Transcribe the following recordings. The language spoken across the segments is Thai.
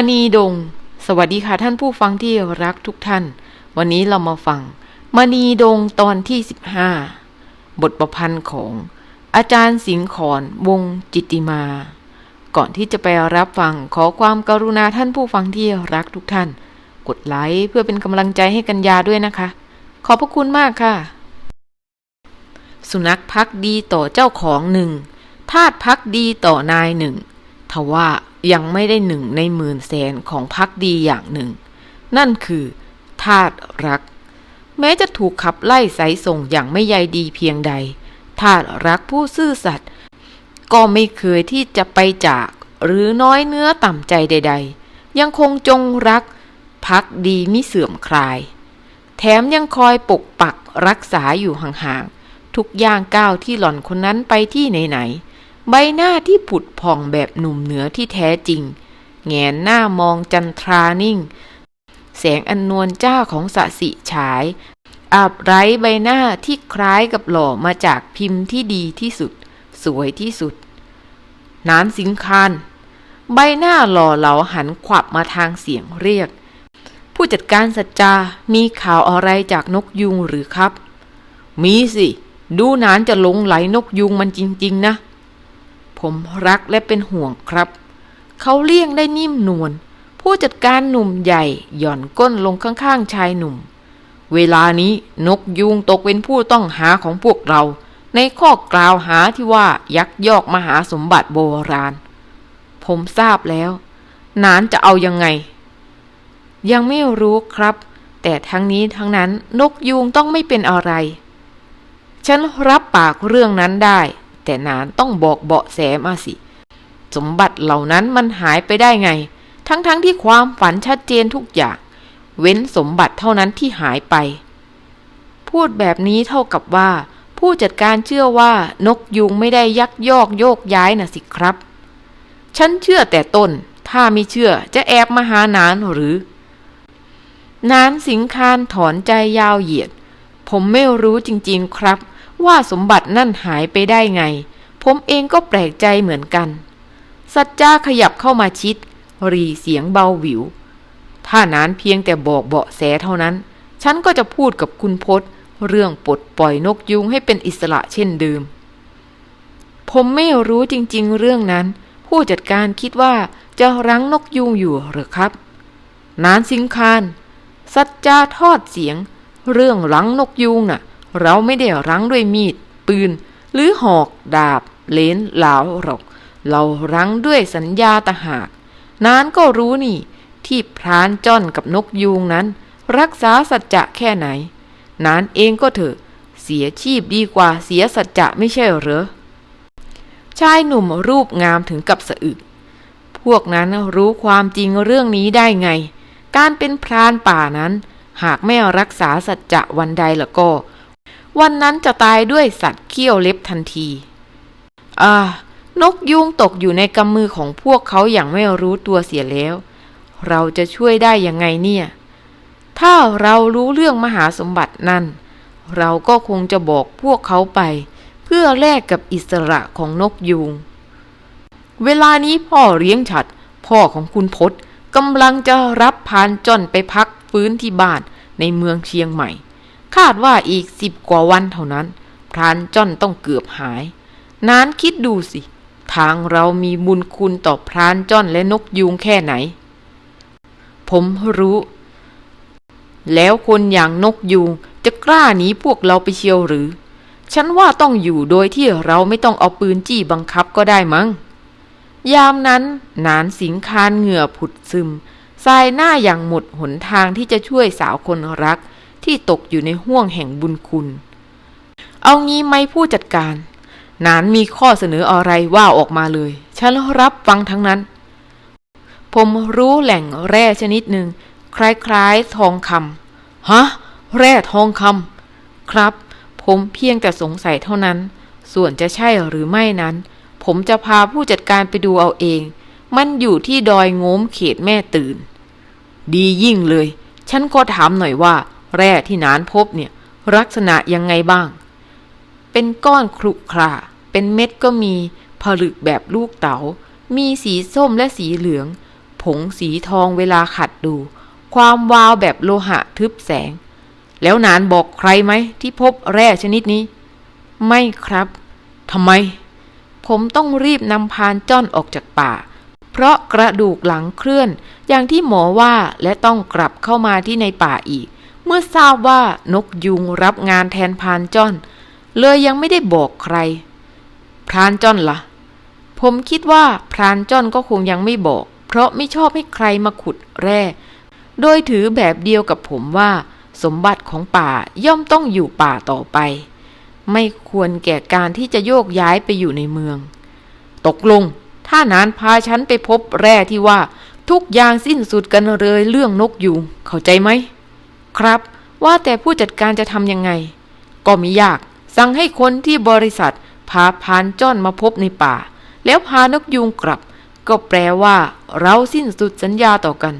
มณีดง สวัสดีค่ะท่านผู้ฟังที่รักทุกท่าน วันนี้เรามาฟัง มณีดงตอนที่ 15 บทประพันธ์ของอาจารย์สิงห์ขอนวงจิตติมา ก่อนที่จะไปรับฟังขอความกรุณาท่านผู้ฟังที่รักทุกท่าน กดไลค์เพื่อเป็นกำลังใจให้กัญญาด้วยนะคะ ขอบพระคุณมากค่ะ สุนัขพักดีต่อเจ้าของหนึ่งทาสพักดีต่อนายหนึ่ง ทว่ายังไม่ได้หนึ่งในหมื่นแสนของพักดีอย่างหนึ่ง นั่นคือทาสรัก แม้จะถูกขับไล่สายส่งอย่างไม่ใยดีเพียงใดทาสรักผู้ซื่อสัตย์ก็ไม่เคยที่จะไปจากหรือน้อยเนื้อต่ำใจใด ๆ ยังคงจงรักพักดีมิเสื่อมคลาย แถมยังคอยปกปักรักษาอยู่ห่างๆทุกย่างก้าวที่หล่อนคนนั้นไปที่ไหนๆ ใบหน้าที่ผุดผ่องแบบหนุ่มเหนือที่แท้จริง แงนหน้ามองจันทรานิ่ง แสงอันนวลจ้าของสะสิฉาย อาบไร้ใบหน้าที่คล้ายกับหล่อมาจากพิมพ์ที่ดีที่สุด สวยที่สุด นานสิงคานใบหน้าหล่อเหลาหันขวับมาทางเสียงเรียก ผู้จัดการสัจจา มีข่าวอะไรจากนกยุงหรือครับ มีสิ ดูนานจะหลงไหลนกยุงมันจริง ๆ นะ ผมรักและเป็นห่วงครับ เขาเลี่ยงได้นิ่มนวล ผู้จัดการหนุ่มใหญ่หย่อนก้นลงข้างๆชายหนุ่ม เวลานี้นกยุงตกเป็นผู้ต้องหาของพวกเรา ในข้อกล่าวหาที่ว่ายักยอกมหาสมบัติโบราณ ผมทราบแล้ว นานจะเอายังไง ยังไม่รู้ครับ แต่ทั้งนี้ทั้งนั้นนกยูงต้องไม่เป็นอะไร ฉันรับปากเรื่องนั้นได้ แต่นานต้องบอกเบาะแสมาสิ สมบัติเหล่านั้นมันหายไปได้ไง ทั้งๆทที่ความฝันชัดเจนทุกอย่าง เว้นสมบัติเท่านั้นที่หายไป พูดแบบนี้เท่ากับว่า ผู้จัดการเชื่อว่านกยุงไม่ได้ยักยอกโยกย้ายน่ะสิครับ ฉันเชื่อแต่ต้น ถ้าไม่เชื่อจะแอบมาหานานหรือนานสิงคานถอนใจยาวเหยียด ผมไม่รู้จริง ๆ ครับ ว่าสมบัตินั่นหายไปได้ไง ผมเองก็แปลกใจเหมือนกัน สัจจาขยับเข้ามาชิด รีเสียงเบาหวิว ถ้านานเพียงแต่บอกเบาะแสเท่านั้น ฉันก็จะพูดกับคุณพศเรื่องปลดปล่อยนกยุงให้เป็นอิสระเช่นเดิม ผมไม่รู้จริงๆเรื่องนั้น ผู้จัดการคิดว่าจะรั้งนกยุงอยู่หรือครับ นานสิงคานสัจจาทอดเสียง เรื่องรั้งนกยูงน่ะ เราไม่ได้รั้งด้วยมีด ปืน หรือหอก ดาบ เลนเหลาหรอก เรารั้งด้วยสัญญาตหากนานก็รู้นี่ ที่พรานจ้อนกับนกยูงนั้น รักษาสัจจะแค่ไหน นานเองก็เถอะ เสียชีพดีกว่าเสียสัจจะไม่ใช่เหรอชายหนุ่มรูปงามถึงกับสะอึก พวกนั้นรู้ความจริงเรื่องนี้ได้ไง การเป็นพรานป่านั้น หากไม่รักษาสัจจะวันใดละก็ วันนั้นจะตายด้วยสัตว์เขี้ยวเล็บทันที อ่า นกยุงตกอยู่ในกำมือของพวกเขาอย่างไม่รู้ตัวเสียแล้ว เราจะช่วยได้ยังไงเนี่ย ถ้าเรารู้เรื่องมหาสมบัตินั่น เราก็คงจะบอกพวกเขาไป เพื่อแลกกับอิสระของนกยูงเวลานี้พ่อเลี้ยงฉัด พ่อของคุณพศกำลังจะรับพานจอนไปพักฟื้นที่บ้านในเมืองเชียงใหม่ คาดว่าอีกสิบกว่าวันเท่านั้น พรานจ้อนต้องเกือบหาย นานคิดดูสิ ทางเรามีบุญคุณต่อพรานจ้อนและนกยูงแค่ไหน ผมรู้ แล้วคนอย่างนกยูงจะกล้าหนีพวกเราไปเชียวหรือ ฉันว่าต้องอยู่โดยที่เราไม่ต้องเอาปืนจี้บังคับก็ได้มั้ง ยามนั้นนานสิงคานเหงื่อผุดซึมสายหน้าอย่างหมดหนทางที่จะช่วยสาวคนรัก ที่ตกอยู่ในห่วงแห่งบุญคุณ เอางี้ไหมผู้จัดการ นานมีข้อเสนออะไรว่าออกมาเลย ฉันรับฟังทั้งนั้น ผมรู้แหล่งแร่ชนิดหนึ่งคล้ายๆทองคำฮะ แร่ทองคำครับ ผมเพียงแต่สงสัยเท่านั้น ส่วนจะใช่หรือไม่นั้น ผมจะพาผู้จัดการไปดูเอาเอง มันอยู่ที่ดอยโง้มเขตแม่ตื่น ดียิ่งเลย ฉันขอถามหน่อยว่า แร่ที่นานพบเนี่ยลักษณะยังไงบ้าง เป็นก้อนครุขระเป็นเม็ดก็มีผลึกแบบลูกเตา๋า มีสีส้มและสีเหลือง ผงสีทองเวลาขัดดู ความวาวแบบโลหะทึบแสง แล้วนานบอกใครไหมที่พบแร่ชนิดนี้ ไม่ครับทำไม ผมต้องรีบนำพานจ้อนออกจากป่า เพราะกระดูกหลังเคลื่อนอย่างที่หมอว่าและต้องกลับเข้ามาที่ในป่าอีก เมื่อทราบว่านกยุงรับงานแทนพานจ้อน เลยยังไม่ได้บอกใคร พรานจ้อนละ่ะ ผมคิดว่าพรานจ้อนก็คงยังไม่บอก เพราะไม่ชอบให้ใครมาขุดแร่ โดยถือแบบเดียวกับผมว่า สมบัติของป่าย่อมต้องอยู่ป่าต่อไป ไม่ควรแก่การที่จะโยกย้ายไปอยู่ในเมือง ตกลง ถ้านานพาฉันไปพบแร่ที่ว่าทุกอย่างสิ้นสุดกันเลยเรื่องนกยูงเข้าใจไหม ครับ ว่าแต่ผู้จัดการจะทำยังไง ก็ไม่ยาก สั่งให้คนที่บริษัท พาพานจ้อนมาพบในป่า แล้วพานกยูงกลับ ก็แปลว่า เราสิ้นสุดสัญญาต่อกัน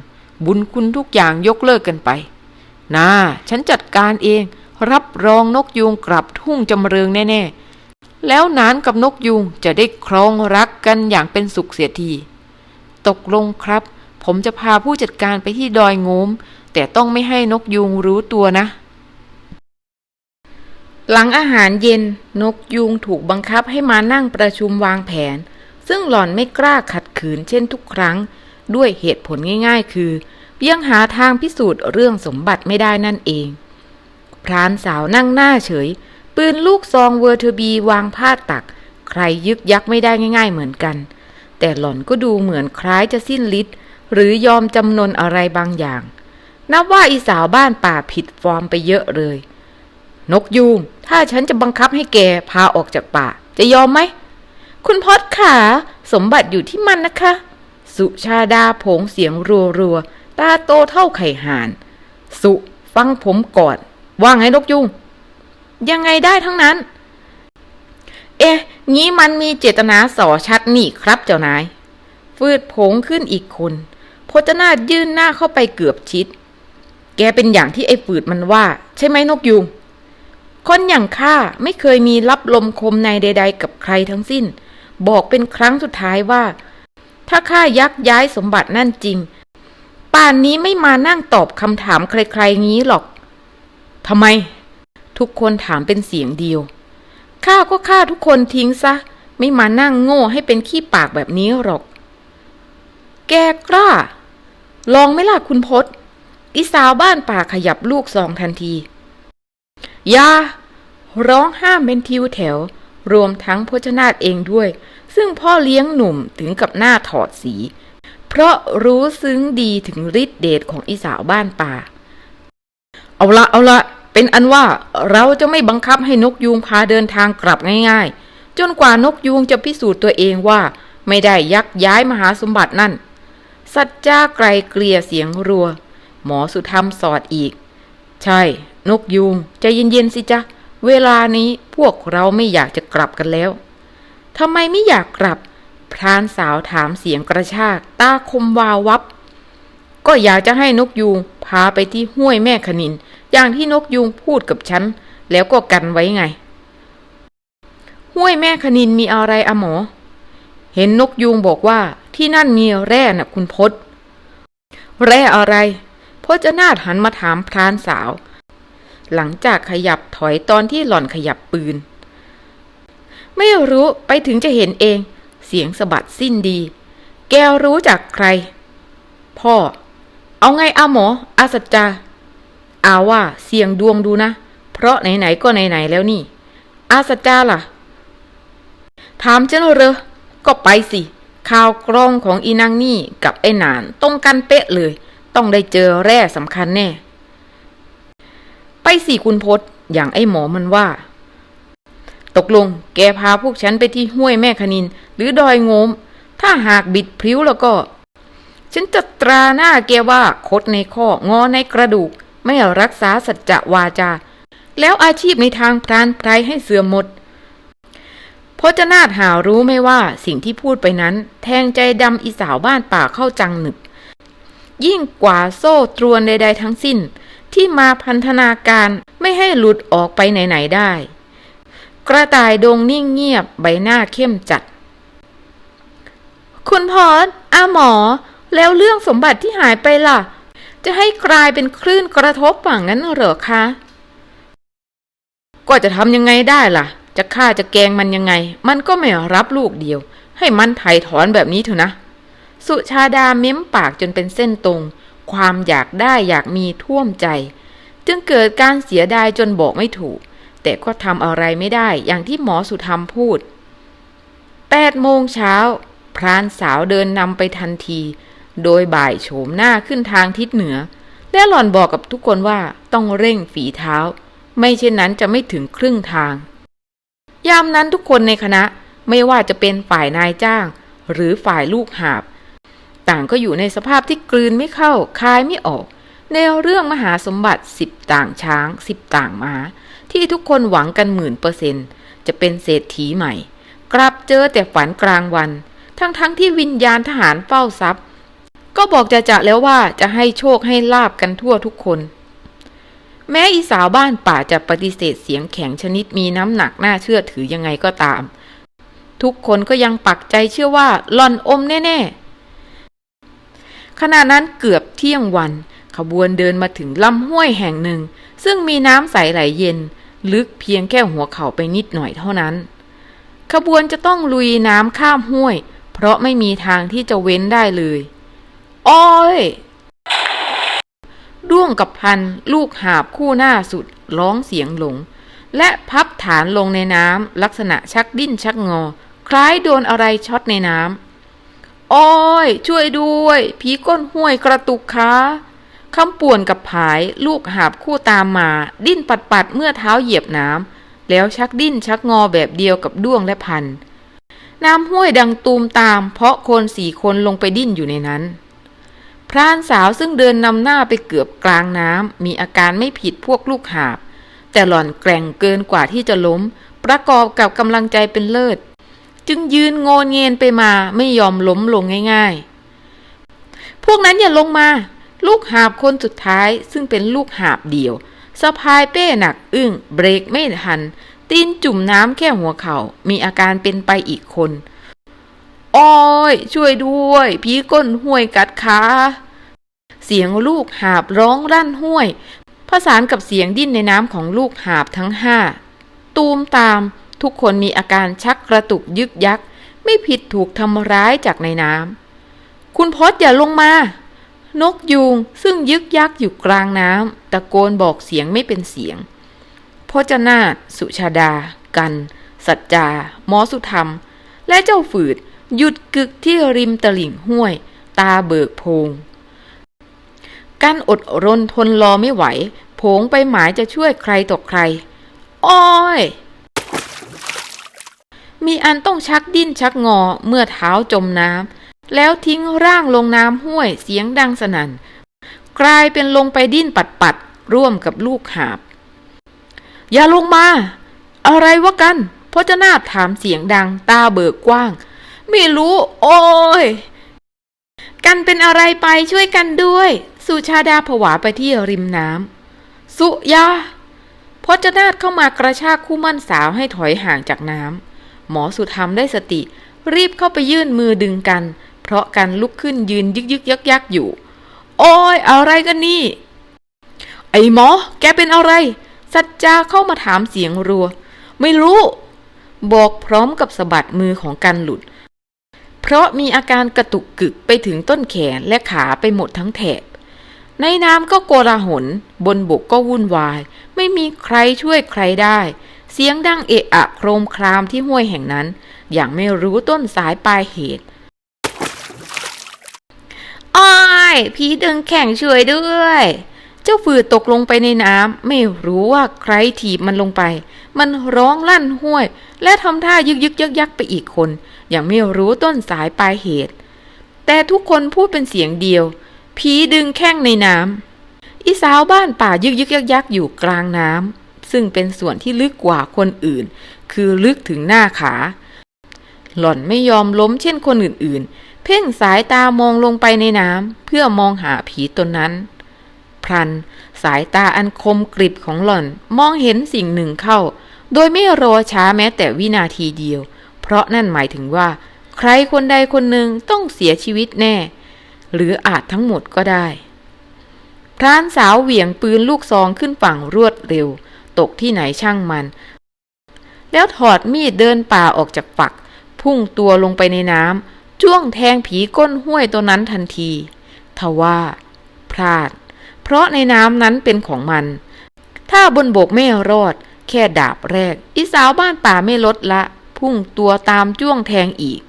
บุญคุณทุกอย่างยกเลิกกันไปนะฉันจัดการเอง รับรองนกยูงกลับทุ่งจำเริงแน่ๆ แล้วนานกับนกยูงจะได้ครองรักกันอย่างเป็นสุขเสียที ตกลงครับ ผมจะพาผู้จัดการไปที่ดอยโงม แต่ต้องไม่ให้นกยูงรู้ตัวนะ หลังอาหารเย็นนกยูงถูกบังคับให้มานั่งประชุมวางแผน ซึ่งหล่อนไม่กล้าขัดขืนเช่นทุกครั้ง ด้วยเหตุผลง่าย ๆ คือยังหาทางพิสูจน์เรื่องสมบัติไม่ได้นั่นเอง พรานสาวนั่งหน้าเฉย ปืนลูกซองเวอร์เทอร์บีวางพาดตัก ใครยึกยักไม่ได้ง่ายๆเหมือนกัน แต่หล่อนก็ดูเหมือนคล้ายจะสิ้นฤทธิ์หรือยอมจำนนอะไรบางอย่าง นับว่าอีสาวบ้านป่าผิดฟอร์มไปเยอะเลย นกยูงถ้าฉันจะบังคับให้แกพาออกจากป่า จะยอมไหม คุณพอดขา สมบัติอยู่ที่มันนะคะ สุชาดาโผงเสียงรัวๆตาโตเท่าไข่ห่าน สุฟังผมก่อน ว่าไงนกยูงยังไงได้ทั้งนั้น เอ๊ะ งี้มันมีเจตนาส่อชัดนี่ครับเจ้านาย ฟืดผงขึ้นอีกคนพจนาถยื่นหน้าเข้าไปเกือบชิด แกเป็นอย่างที่ไอ้ฝืดมันว่า ใช่ไหมนกยูงคนอย่างข้าไม่เคยมีรับลมคมในใด ๆ กับใครทั้งสิ้น บอกเป็นครั้งสุดท้ายว่า ถ้าข้ายักย้ายสมบัตินั่นจริง ป่านนี้ไม่มานั่งตอบคำถามใครๆงี้หรอกทำไม ทุกคนถามเป็นเสียงเดียวข้าก็ฆ่าทุกคนทิ้งซะ ไม่มานั่งโง่ให้เป็นขี้ปากแบบนี้หรอก แกกล้า ลองไหม่ล่ะคุณพศ อีสาวบ้านป่าขยับลูกซองทันทียาร้องห้ามเป็นทิวแถว รวมทั้งพจนาถเองด้วย ซึ่งพ่อเลี้ยงหนุ่มถึงกับหน้าถอดสี เพราะรู้ซึ้งดีถึงฤทธิเดชของอีสาวบ้านป่า เอาละเอาละเป็นอันว่าเราจะไม่บังคับให้นกยูงพาเดินทางกลับง่าย ๆ จนกว่านกยูงจะพิสูจน์ตัวเองว่า ไม่ได้ยักย้ายมหาสมบัตินั่น สัจจาไกลเกลี่ยเสียงรัว หมอสุธรรมสอดอีก ใช่ นกยูงใจเย็นๆสิจ๊ะ เวลานี้พวกเราไม่อยากจะกลับกันแล้วทำไมไม่อยากกลับ พรานสาวถามเสียงกระชาก ตาคมวาววับ ก็อยากจะให้นกยูงพาไปที่ห้วยแม่ขนิน อย่างที่นกยูงพูดกับฉัน แล้วก็กันไว้ไง ห้วยแม่ขนินมีอะไรอะหมอ เห็นนกยูงบอกว่าที่นั่นมีแร่น่ะคุณพศแร่อะไร พจนาถหันมาถามพรานสาว หลังจากขยับถอยตอนที่หล่อนขยับปืน ไม่รู้ไปถึงจะเห็นเอง เสียงสะบัดสิ้นดี แกรู้จากใคร พ่อ เอาไงอาหมอ อาสัจจาอาว่าเสี่ยงดวงดูนะ เพราะไหนๆก็ไหนๆแล้วนี่ อาสัจจาล่ะ ถามเจ้าเรอก็ไปสิข่าวกรองของอีนางนี่กับไอ้หนานตรงกันเป๊ะเลย ต้องได้เจอแร่สำคัญแน่ ไปสิคุณพศอย่างไอ้หมอมันว่า ตกลงแกพาพวกฉันไปที่ห้วยแม่คณิน หรือดอยงม ถ้าหากบิดพริ้วแล้วก็ ฉันจะตราหน้าแกว่าคดในข้องอในกระดูก ไม่รักษาสัจจะวาจา แล้วอาชีพในทางพรานไพรให้เสื่อมหมดพจนาถหารู้ไม่ว่าสิ่งที่พูดไปนั้น แทงใจดำอีสาวบ้านป่าเข้าจังหนึบ ยิ่งกว่าโซ่ตรวนใดๆทั้งสิ้น ที่มาพันธนาการไม่ให้หลุดออกไปไหนๆได้ กระต่ายดงนิ่งเงียบใบหน้าเข้มจัด คุณพอดอาหมอ แล้วเรื่องสมบัติที่หายไปล่ะ จะให้กลายเป็นคลื่นกระทบฝั่งนั้นเหรอคะ ก็จะทำยังไงได้ล่ะ จะฆ่าจะแกงมันยังไง มันก็ไม่รับลูกเดียว ให้มันไถ่ถอนแบบนี้เถอะนะ สุชาดาเม้มปากจนเป็นเส้นตรง ความอยากได้อยากมีท่วมใจ จึงเกิดการเสียดายจนบอกไม่ถูก แต่ก็ทำอะไรไม่ได้อย่างที่หมอสุธรรมพูดแปดโมงเช้า พรานสาวเดินนำไปทันที โดยบ่ายโฉมหน้าขึ้นทางทิศเหนือ และหล่อนบอกกับทุกคนว่าต้องเร่งฝีเท้า ไม่เช่นนั้นจะไม่ถึงครึ่งทาง ยามนั้นทุกคนในคณะไม่ว่าจะเป็นฝ่ายนายจ้าง หรือฝ่ายลูกหาบ ต่างก็อยู่ในสภาพที่กลืนไม่เข้าคายไม่ออกในเรื่องมหาสมบัติสิบต่างช้างสิบต่างม้า ที่ทุกคนหวังกันหมื่นเปอร์เซนต์จะเป็นเศรษฐีใหม่ กลับเจอแต่ฝันกลางวัน ทั้งๆทที่วิญญาณทหารเฝ้าทรัพย์ ก็บอกจะจะแล้วว่าจะให้โชคให้ลาบกันทั่วทุกคน แม้อีสาวบ้านป่าจะปฏิเสธเสียงแข็งชนิดมีน้ำหนักน่าเชื่อถือยังไงก็ตาม ทุกคนก็ยังปักใจเชื่อว่าหล่อนอมแน่ๆ ขณะนั้นเกือบเที่ยงวัน ขบวนเดินมาถึงลำห้วยแห่งหนึ่ง ซึ่งมีน้ำใสไหลเย็น ลึกเพียงแค่หัวเข่าไปนิดหน่อยเท่านั้น ขบวนจะต้องลุยน้ำข้ามห้วย เพราะไม่มีทางที่จะเว้นได้เลยอ้อยด้วงกับพันลูกหาบคู่หน้าสุดร้องเสียงหลง และพับฐานลงในน้ำลักษณะชักดิ้นชักงอ คล้ายโดนอะไรช็อตในน้ำ อ้อยช่วยด้วย ผีก้นห้วยกระตุกขาคำป่วนกับผายลูกหาบคู่ตามมา ดิ้นปัดปัดๆเมื่อเท้าเหยียบน้ำแล้วชักดิ้นชักงอแบบเดียวกับด้วงและพัน น้ำห้วยดังตูมตาม เพราะคนสี่คนลงไปดิ้นอยู่ในนั้น พรานสาวซึ่งเดินนำหน้าไปเกือบกลางน้ำมีอาการไม่ผิดพวกลูกหาบ แต่หล่อนแกร่งเกินกว่าที่จะล้ม ประกอบกับกำลังใจเป็นเลิศ จึงยืนโงนเงียนไปมาไม่ยอมล้มลงง่ายๆ พวกนั้นอย่าลงมา ลูกหาบคนสุดท้ายซึ่งเป็นลูกหาบเดียวสะพายเป้หนักอึ้งเบรกไม่ทัน ตีนจุ่มน้ำแค่หัวเขา่ามีอาการเป็นไปอีกคนอ้อยช่วยด้วย ผีก้นห้วยกัดขาเสียงลูกหาบร้องรั่นห้วยผสานกับเสียงดิ้นในน้ำของลูกหาบทั้งห้าตูมตาม ทุกคนมีอาการชักกระตุกยึกยัก ไม่ผิดถูกทำร้ายจากในน้ำคุณพศอย่าลงมา นกยูงซึ่งยึกยักอยู่กลางน้ำตะโกนบอกเสียงไม่เป็นเสียงพจนาสุชาดา กัน สัจจาหมอสุธรรม และเจ้าฝืด หยุดกึกที่ริมตลิ่งห้วย ตาเบิกโพงกันอดรนทนรอไม่ไหว โผงไปหมายจะช่วยใครต่อใคร อ้อย มีอันต้องชักดิ้นชักงอเมื่อเท้าจมน้ำแล้วทิ้งร่างลงน้ำห้วยเสียงดังสนั่น กลายเป็นลงไปดิ้นปัดปัดร่วมกับลูกหาบ อย่าลงมา อะไรวะกันพจนาถถามเสียงดังตาเบิกกว้าง ไม่รู้ โอ้ย กันเป็นอะไรไปช่วยกันด้วย สุชาดาผวาไปที่ริมน้ำสุยาพจนาถเข้ามากระชากคู่มั่นสาวให้ถอยห่างจากน้ำ หมอสุธรรมได้สติ รีบเข้าไปยื่นมือดึงกัน เพราะกันลุกขึ้นยืนยึกยึกยักยักอยู่ โอ้ยอะไรกันนี่ ไอ้หมอ แกเป็นอะไร สัจจาเข้ามาถามเสียงรัว ไม่รู้ บอกพร้อมกับสะบัดมือของกันหลุด เพราะมีอาการกระตุกกึกไปถึงต้นแขนและขาไปหมดทั้งแถบในน้ำก็โกลาหล บนบกก็วุ่นวาย ไม่มีใครช่วยใครได้ เสียงดังเอะอะโครมครามที่ห้วยแห่งนั้น อย่างไม่รู้ต้นสายปลายเหตุอ้ายผีดึงแข่งช่วยด้วย เจ้าฝืดตกลงไปในน้ำไม่รู้ว่าใครถีบมันลงไป มันร้องลั่นห้วย และทำท่ายึกยึกยักยักไปอีกคน อย่างไม่รู้ต้นสายปลายเหตุ แต่ทุกคนพูดเป็นเสียงเดียวผีดึงแข้งในน้ำอีสาวบ้านป่ายึกยึกยักยักอยู่กลางน้ำ ซึ่งเป็นส่วนที่ลึกกว่าคนอื่น คือลึกถึงหน้าขา หล่อนไม่ยอมล้มเช่นคนอื่นๆ เพ่งสายตามองลงไปในน้ำเพื่อมองหาผีตนนั้นพลัน สายตาอันคมกริบของหล่อนมองเห็นสิ่งหนึ่งเข้า โดยไม่รอช้าแม้แต่วินาทีเดียว เพราะนั่นหมายถึงว่า ใครคนใดคนหนึ่งต้องเสียชีวิตแน่ หรืออาจทั้งหมดก็ได้พรานสาวเหวี่ยงปืนลูกซองขึ้นฝั่งรวดเร็ว ตกที่ไหนช่างมัน แล้วถอดมีดเดินป่าออกจากฝัก พุ่งตัวลงไปในน้ำจ้วงแทงผีก้นห้วยตัวนั้นทันทีทว่าพลาด เพราะในน้ำนั้นเป็นของมัน ถ้าบนบกไม่รอด แค่ดาบแรก อีสาวบ้านป่าไม่ลดละ พุ่งตัวตามจ้วงแทงอีก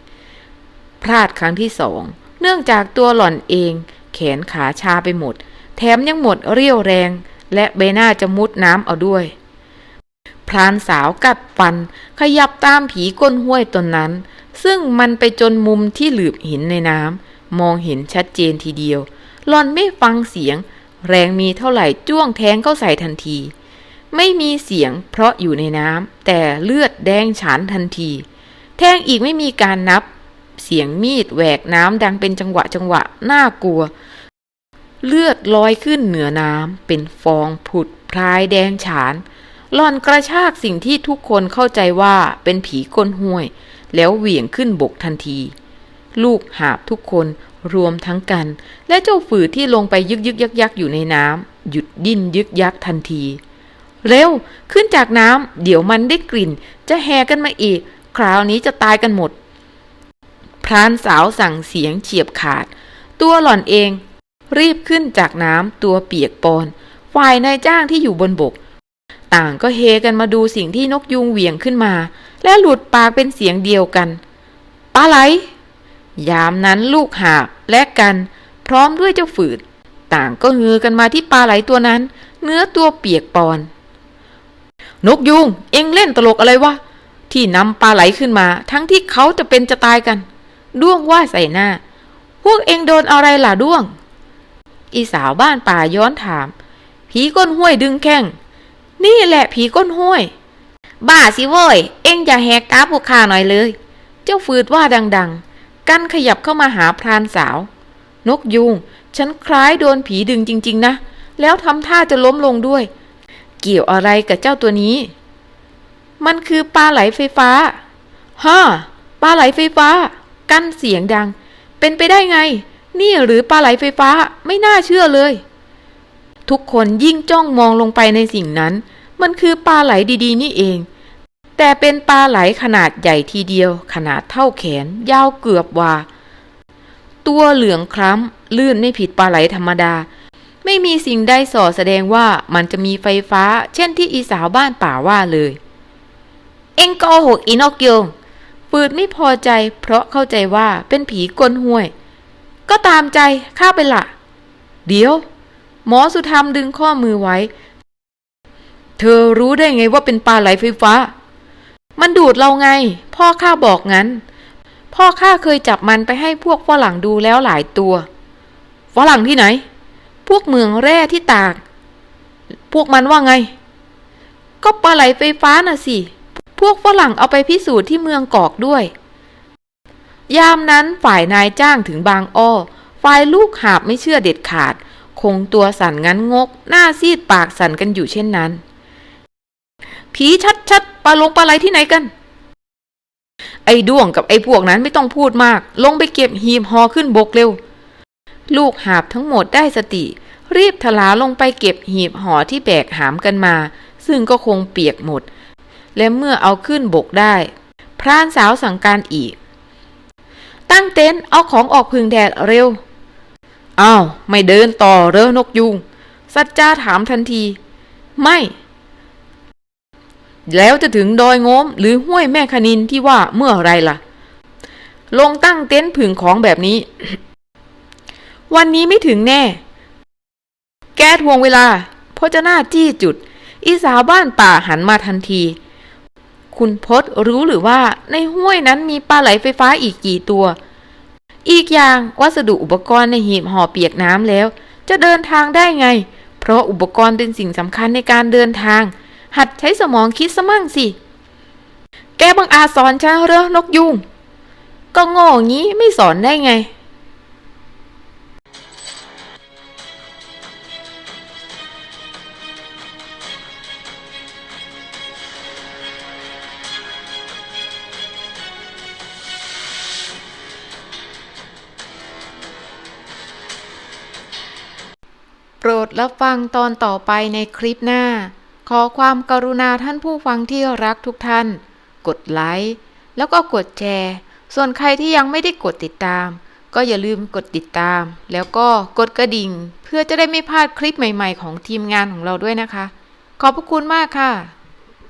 พลาดครั้งที่สอง เนื่องจากตัวหล่อนเอง แขนขาชาไปหมด แถมยังหมดเรี่ยวแรง และใบหน้าจะมุดน้ำเอาด้วย พรานสาวกัดฟัน ขยับตามผีก้นห้วยตนนั้น ซึ่งมันไปจนมุมที่หลืบหินในน้ำมองเห็นชัดเจนทีเดียวหลอนไม่ฟังเสียง แรงมีเท่าไหร่จ้วงแทงเข้าใส่ทันที ไม่มีเสียงเพราะอยู่ในน้ำแต่เลือดแดงฉานทันที แทงอีกไม่มีการนับ เสียงมีดแหวกน้ำดังเป็นจังหวะจังหวะน่ากลัว เลือดลอยขึ้นเหนือน้ำเป็นฟองผุดพรายแดงฉาน หลอนกระชากสิ่งที่ทุกคนเข้าใจว่าเป็นผีก้นห้วย แล้วเหวี่ยงขึ้นบกทันที ลูกหาบทุกคนรวมทั้งกัน และเจ้าฝืดที่ลงไปยึกยึกยักยักอยู่ในน้ำหยุดดิ้นยึกยักทันที เร็วขึ้นจากน้ำเดี๋ยวมันได้กลิ่น จะแห่กันมาอีก คราวนี้จะตายกันหมด พรานสาวสั่งเสียงเฉียบขาด ตัวหล่อนเอง รีบขึ้นจากน้ำตัวเปียกปอน ฝ่ายนายจ้างที่อยู่บนบก ต่างก็เฮกันมาดูสิ่งที่นกยุงเหวี่ยงขึ้นมา และหลุดปากเป็นเสียงเดียวกันปลาไหล ยามนั้นลูกหาบและกันพร้อมด้วยเจ้าฝืด ต่างก็เฮือกันมาที่ปลาไหลตัวนั้น เนื้อตัวเปียกปอน นกยุงเอ็งเล่นตลกอะไรวะที่นำปลาไหลขึ้นมา ทั้งที่เขาจะเป็นจะตายกัน ด้วงว่าใส่หน้า พวกเอ็งโดนอะไรล่ะด้วง อีสาวบ้านป่าย้อนถาม ผีก้นห้วยดึงแข้ง นี่แหละผีก้นห้วย บ้าสิเว้ย เอ็งอย่าแหกกาพวกข้าหน่อยเลย เจ้าฟืดว่าดังๆ กันขยับเข้ามาหาพรานสาว นกยุง ฉันคล้ายโดนผีดึงจริง ๆ นะ แล้วทำท่าจะล้มลงด้วย เกี่ยวอะไรกับเจ้าตัวนี้ มันคือปลาไหลไฟฟ้าฮ่าปลาไหลไฟฟ้า กั้นเสียงดัง เป็นไปได้ไง นี่หรือปลาไหลไฟฟ้าไม่น่าเชื่อเลย ทุกคนยิ่งจ้องมองลงไปในสิ่งนั้น มันคือปลาไหลดีๆ นี่เอง แต่เป็นปลาไหลขนาดใหญ่ทีเดียว ขนาดเท่าแขน ยาวเกือบวา ตัวเหลืองคล้ำ ลื่นไม่ผิดปลาไหลธรรมดา ไม่มีสิ่งใดส่อแสดงว่ามันจะมีไฟฟ้า เช่นที่อีสาวบ้านป่าว่าเลย เอ็งโกหกอีนอกโยงปืดไม่พอใจเพราะเข้าใจว่าเป็นผีกลนห้วย ก็ตามใจข้าไปละ เดี๋ยว หมอสุธรรมดึงข้อมือไว้ เธอรู้ได้ไงว่าเป็นปลาไหลไฟฟ้า มันดูดเราไง พ่อข้าบอกงั้น พ่อข้าเคยจับมันไปให้พวกฝรั่งดูแล้วหลายตัวฝรั่งที่ไหน พวกเมืองแร่ที่ตาก พวกมันว่าไง ก็ปลาไหลไฟฟ้าน่ะสิ พวกฝรั่งเอาไปพิสูจน์ที่เมืองกอกด้วยยามนั้นฝ่ายนายจ้างถึงบางอ้อ ฝ่ายลูกหาบไม่เชื่อเด็ดขาด คงตัวสั่นงั้นงก หน้าซีดปากสั่นกันอยู่เช่นนั้น ผีชัดๆปลาลงปลาไหลที่ไหนกัน ไอ้ด้วงกับไอ้พวกนั้นไม่ต้องพูดมาก ลงไปเก็บหีบหอขึ้นบกเร็ว ลูกหาบทั้งหมดได้สติ รีบทลาลงไปเก็บหีบห่อที่แบกหามกันมา ซึ่งก็คงเปียกหมด และเมื่อเอาขึ้นบกได้ พรานสาวสั่งการอีก ตั้งเต็นท์เอาของออกพึ่งแดดเร็ว อ้าว ไม่เดินต่อเรอนกยุง สัจจาถามทันที ไม่ แล้วจะถึงดอยโงมหรือห้วยแม่คณินที่ว่าเมื่อไรล่ะ ลงตั้งเต็นท์ผึ่งของแบบนี้ วันนี้ไม่ถึงแน่ แกทวงเวลาพจนาจี้จุด อีสาวบ้านป่าหันมาทันที คุณพศรู้หรือว่าในห้วยนั้นมีปลาไหลไฟฟ้าอีกกี่ตัว อีกอย่างวัสดุอุปกรณ์ในหีบห่อเปียกน้ำแล้ว จะเดินทางได้ไง เพราะอุปกรณ์เป็นสิ่งสำคัญในการเดินทาง หัดใช้สมองคิดสมั่งสิ แกบังอาจสอนฉันเหรอนกยุงก็โง่งี้ไม่สอนได้ไง รับฟังตอนต่อไปในคลิปหน้า ขอความกรุณาท่านผู้ฟังที่รักทุกท่าน กดไลค์แล้วก็กดแชร์ ส่วนใครที่ยังไม่ได้กดติดตาม ก็อย่าลืมกดติดตาม แล้วก็กดกระดิ่ง เพื่อจะได้ไม่พลาดคลิปใหม่ ๆ ของทีมงานของเราด้วยนะคะ ขอบพระคุณมากค่ะ